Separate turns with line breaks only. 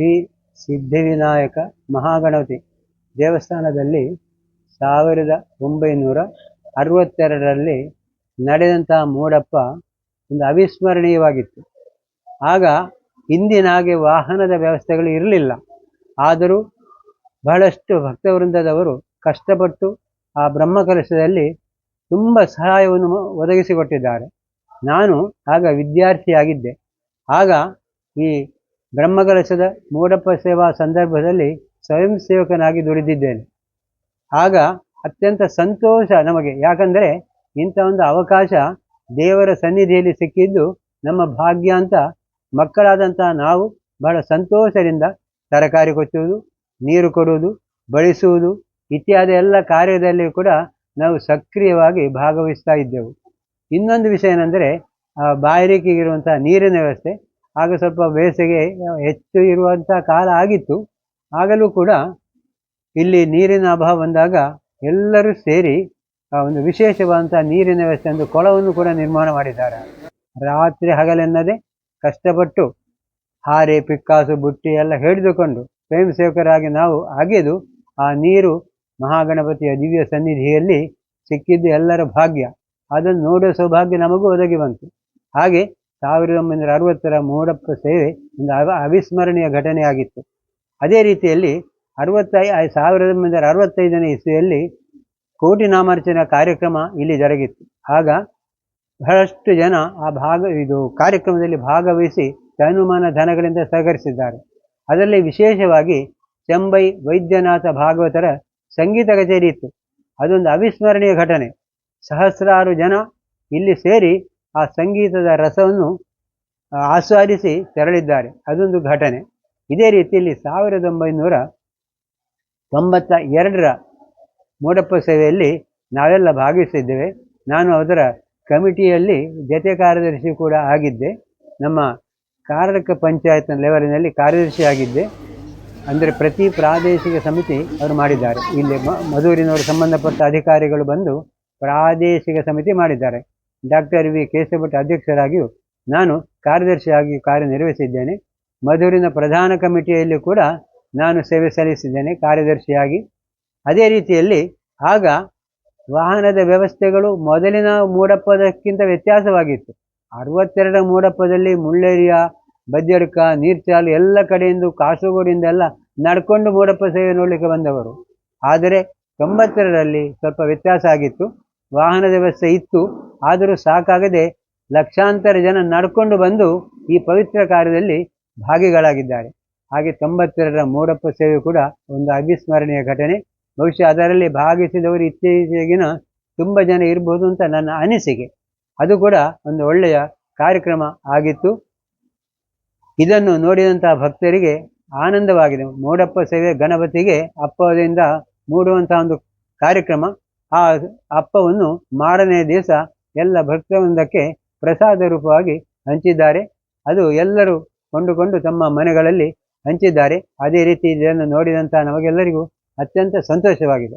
ಶ್ರೀ ಸಿದ್ಧಿವಿನಾಯಕ ಮಹಾಗಣಪತಿ ದೇವಸ್ಥಾನದಲ್ಲಿ ಸಾವಿರದ ಒಂಬೈನೂರ ಅರವತ್ತೆರಡರಲ್ಲಿ ನಡೆದಂತಹ ಮೂಡಪ್ಪ ಒಂದು ಅವಿಸ್ಮರಣೀಯವಾಗಿತ್ತು. ಆಗ ಹಿಂದಿನ ಹಾಗೆ ವಾಹನದ ವ್ಯವಸ್ಥೆಗಳು ಇರಲಿಲ್ಲ. ಆದರೂ ಬಹಳಷ್ಟು ಭಕ್ತವೃಂದದವರು ಕಷ್ಟಪಟ್ಟು ಆ ಬ್ರಹ್ಮಕಲಶದಲ್ಲಿ ತುಂಬ ಸಹಾಯವನ್ನು ಒದಗಿಸಿಕೊಟ್ಟಿದ್ದಾರೆ. ನಾನು ಆಗ ವಿದ್ಯಾರ್ಥಿಯಾಗಿದ್ದೆ. ಆಗ ಈ ಬ್ರಹ್ಮಕಲಶದ ಮೂಡಪ್ಪ ಸೇವಾ ಸಂದರ್ಭದಲ್ಲಿ ಸ್ವಯಂ ಸೇವಕನಾಗಿ ದುಡಿದಿದ್ದೇನೆ. ಆಗ ಅತ್ಯಂತ ಸಂತೋಷ ನಮಗೆ. ಯಾಕಂದರೆ ಇಂಥ ಒಂದು ಅವಕಾಶ ದೇವರ ಸನ್ನಿಧಿಯಲ್ಲಿ ಸಿಕ್ಕಿದ್ದು ನಮ್ಮ ಭಾಗ್ಯ ಅಂತ ಮಕ್ಕಳಾದಂಥ ನಾವು ಬಹಳ ಸಂತೋಷದಿಂದ ತರಕಾರಿ ಕೊಚ್ಚುವುದು, ನೀರು ಕೊಡುವುದು, ಬಳಸುವುದು ಇತ್ಯಾದಿ ಎಲ್ಲ ಕಾರ್ಯದಲ್ಲಿ ಕೂಡ ನಾವು ಸಕ್ರಿಯವಾಗಿ ಭಾಗವಹಿಸ್ತಾ ಇದ್ದೆವು. ಇನ್ನೊಂದು ವಿಷಯ ಏನೆಂದರೆ ಬಾಯಾರಿಕೆಗಿರುವಂಥ ನೀರಿನ ವ್ಯವಸ್ಥೆ. ಆಗ ಸ್ವಲ್ಪ ಬೇಸಿಗೆ ಹೆಚ್ಚು ಇರುವಂಥ ಕಾಲ ಆಗಿತ್ತು. ಆಗಲೂ ಕೂಡ ಇಲ್ಲಿ ನೀರಿನ ಅಭಾವ ಬಂದಾಗ ಎಲ್ಲರೂ ಸೇರಿ ಒಂದು ವಿಶೇಷವಾದಂಥ ನೀರಿನ ವ್ಯವಸ್ಥೆ, ಒಂದು ಕೊಳವನ್ನು ಕೂಡ ನಿರ್ಮಾಣ ಮಾಡಿದ್ದಾರೆ. ರಾತ್ರಿ ಹಗಲೆನ್ನದೆ ಕಷ್ಟಪಟ್ಟು ಹಾರೆ, ಪಿಕ್ಕಾಸು, ಬುಟ್ಟಿ ಎಲ್ಲ ಹಿಡಿದುಕೊಂಡು ಸ್ವಯಂ ಸೇವಕರಾಗಿ ನಾವು ಅಗೆದು ಆ ನೀರು ಮಹಾಗಣಪತಿಯ ದಿವ್ಯ ಸನ್ನಿಧಿಯಲ್ಲಿ ಸಿಕ್ಕಿದ್ದು ಎಲ್ಲರ ಭಾಗ್ಯ. ಅದನ್ನು ನೋಡುವ ಸೌಭಾಗ್ಯ ನಮಗೂ ಒದಗಿ ಬಂತು. ಹಾಗೆ ಸಾವಿರದ ಒಂಬೈನೂರ ಅರವತ್ತರ ಮೂಡಪ್ಪ ಸೇವೆ ಒಂದು ಅವ ಅವಿಸ್ಮರಣೀಯ ಘಟನೆಯಾಗಿತ್ತು ಅದೇ ರೀತಿಯಲ್ಲಿ ಅರವತ್ತೈ ಸಾವಿರದ ಒಂಬೈನೂರ ಅರವತ್ತೈದನೇ ಇಸ್ವಿಯಲ್ಲಿ ಕೋಟಿ ನಾಮಾರ್ಚನಾ ಕಾರ್ಯಕ್ರಮ ಇಲ್ಲಿ ಜರುಗಿತ್ತು. ಆಗ ಬಹಳಷ್ಟು ಜನ ಆ ಭಾಗ ಇದು ಕಾರ್ಯಕ್ರಮದಲ್ಲಿ ಭಾಗವಹಿಸಿ ಜನುಮಾನ ಧನಗಳಿಂದ ಸಹಕರಿಸಿದ್ದಾರೆ. ಅದರಲ್ಲಿ ವಿಶೇಷವಾಗಿ ಚೆಂಬೈ ವೈದ್ಯನಾಥ ಭಾಗವತರ ಸಂಗೀತ ಕಚೇರಿ ಇತ್ತು. ಅದೊಂದು ಅವಿಸ್ಮರಣೀಯ ಘಟನೆ. ಸಹಸ್ರಾರು ಜನ ಇಲ್ಲಿ ಸೇರಿ ಆ ಸಂಗೀತದ ರಸವನ್ನು ಆಸ್ವಾದಿಸಿ ತೆರಳಿದ್ದಾರೆ. ಅದೊಂದು ಘಟನೆ. ಇದೇ ರೀತಿಯಲ್ಲಿ ಸಾವಿರದ ಒಂಬೈನೂರ ತೊಂಬತ್ತ ಎರಡರ ಮೂಡಪ್ಪ ಸೇವೆಯಲ್ಲಿ ನಾವೆಲ್ಲ ಭಾಗವಹಿಸಿದ್ದೇವೆ ನಾನು ಅದರ ಕಮಿಟಿಯಲ್ಲಿ ಜತೆ ಕಾರ್ಯದರ್ಶಿ ಕೂಡ ಆಗಿದ್ದೆ. ನಮ್ಮ ಕಾರಕ ಪಂಚಾಯತ್ ಲೆವೆಲಿನಲ್ಲಿ ಕಾರ್ಯದರ್ಶಿ ಆಗಿದ್ದೆ. ಅಂದರೆ ಪ್ರತಿ ಪ್ರಾದೇಶಿಕ ಸಮಿತಿ ಅವರು ಮಾಡಿದ್ದಾರೆ. ಇಲ್ಲಿ ಮಧೂರಿನವರು ಸಂಬಂಧಪಟ್ಟ ಅಧಿಕಾರಿಗಳು ಬಂದು ಪ್ರಾದೇಶಿಕ ಸಮಿತಿ ಮಾಡಿದ್ದಾರೆ. ಡಾಕ್ಟರ್ ವಿ ಕೇಶಭಟ್ ಅಧ್ಯಕ್ಷರಾಗಿಯೂ ನಾನು ಕಾರ್ಯದರ್ಶಿಯಾಗಿ ಕಾರ್ಯನಿರ್ವಹಿಸಿದ್ದೇನೆ. ಮಧುರಿನ ಪ್ರಧಾನ ಕಮಿಟಿಯಲ್ಲಿ ಕೂಡ ನಾನು ಸೇವೆ ಸಲ್ಲಿಸಿದ್ದೇನೆ ಕಾರ್ಯದರ್ಶಿಯಾಗಿ. ಅದೇ ರೀತಿಯಲ್ಲಿ ಆಗ ವಾಹನದ ವ್ಯವಸ್ಥೆಗಳು ಮೊದಲಿನ ಮೂಡಪ್ಪದಕ್ಕಿಂತ ವ್ಯತ್ಯಾಸವಾಗಿತ್ತು. ಅರವತ್ತೆರಡರ ಮೂಡಪ್ಪದಲ್ಲಿ ಮುಳ್ಳೇರಿಯ, ಬದ್ಯಡ್ಕ, ನೀರ್ಚಾಲ್ ಎಲ್ಲ ಕಡೆಯಿಂದ ಕಾಸರಗೋಡಿಂದ ಎಲ್ಲ ನಡ್ಕೊಂಡು ಮೂಡಪ್ಪ ಸೇವೆ ನೋಡಲಿಕ್ಕೆ ಬಂದವರು. ಆದರೆ ತೊಂಬತ್ತೆರಡರಲ್ಲಿ ಸ್ವಲ್ಪ ವ್ಯತ್ಯಾಸ ಆಗಿತ್ತು. ವಾಹನದ ವ್ಯವಸ್ಥೆ ಇತ್ತು. ಆದರೂ ಸಾಕಾಗದೆ ಲಕ್ಷಾಂತರ ಜನ ನಡ್ಕೊಂಡು ಬಂದು ಈ ಪವಿತ್ರ ಕಾರ್ಯದಲ್ಲಿ ಭಾಗಿಗಳಾಗಿದ್ದಾರೆ. ಹಾಗೆ ತೊಂಬತ್ತೆರಡರ ಮೂಡಪ್ಪ ಸೇವೆ ಕೂಡ ಒಂದು ಅವಿಸ್ಮರಣೀಯ ಘಟನೆ. ಬಹುಶಃ ಅದರಲ್ಲಿ ಭಾಗಿಸಿದವರು ಇತ್ತೀಚೆಗಿನ ತುಂಬ ಜನ ಇರ್ಬೋದು ಅಂತ ನನ್ನ ಅನಿಸಿಕೆ. ಅದು ಕೂಡ ಒಂದು ಒಳ್ಳೆಯ ಕಾರ್ಯಕ್ರಮ ಆಗಿತ್ತು. ಇದನ್ನು ನೋಡಿದಂತಹ ಭಕ್ತರಿಗೆ ಆನಂದವಾಗಿದೆ. ಮೂಡಪ್ಪ ಸೇವೆ ಗಣಪತಿಗೆ ಅಪ್ಪದಿಂದ ಮೂಡುವಂತಹ ಒಂದು ಕಾರ್ಯಕ್ರಮ. ಆ ಅಪ್ಪವನ್ನು ಮಾರನೇ ದಿವಸ ಎಲ್ಲ ಭಕ್ತವೃಂದಕ್ಕೆ ಪ್ರಸಾದ ರೂಪವಾಗಿ ಹಂಚಿದ್ದಾರೆ. ಅದು ಎಲ್ಲರೂ ಕೊಂಡುಕೊಂಡು ತಮ್ಮ ಮನೆಗಳಲ್ಲಿ ಹಂಚಿದ್ದಾರೆ. ಅದೇ ರೀತಿ ಇದನ್ನು ನೋಡಿದಂಥ ನಮಗೆಲ್ಲರಿಗೂ ಅತ್ಯಂತ ಸಂತೋಷವಾಗಿದೆ.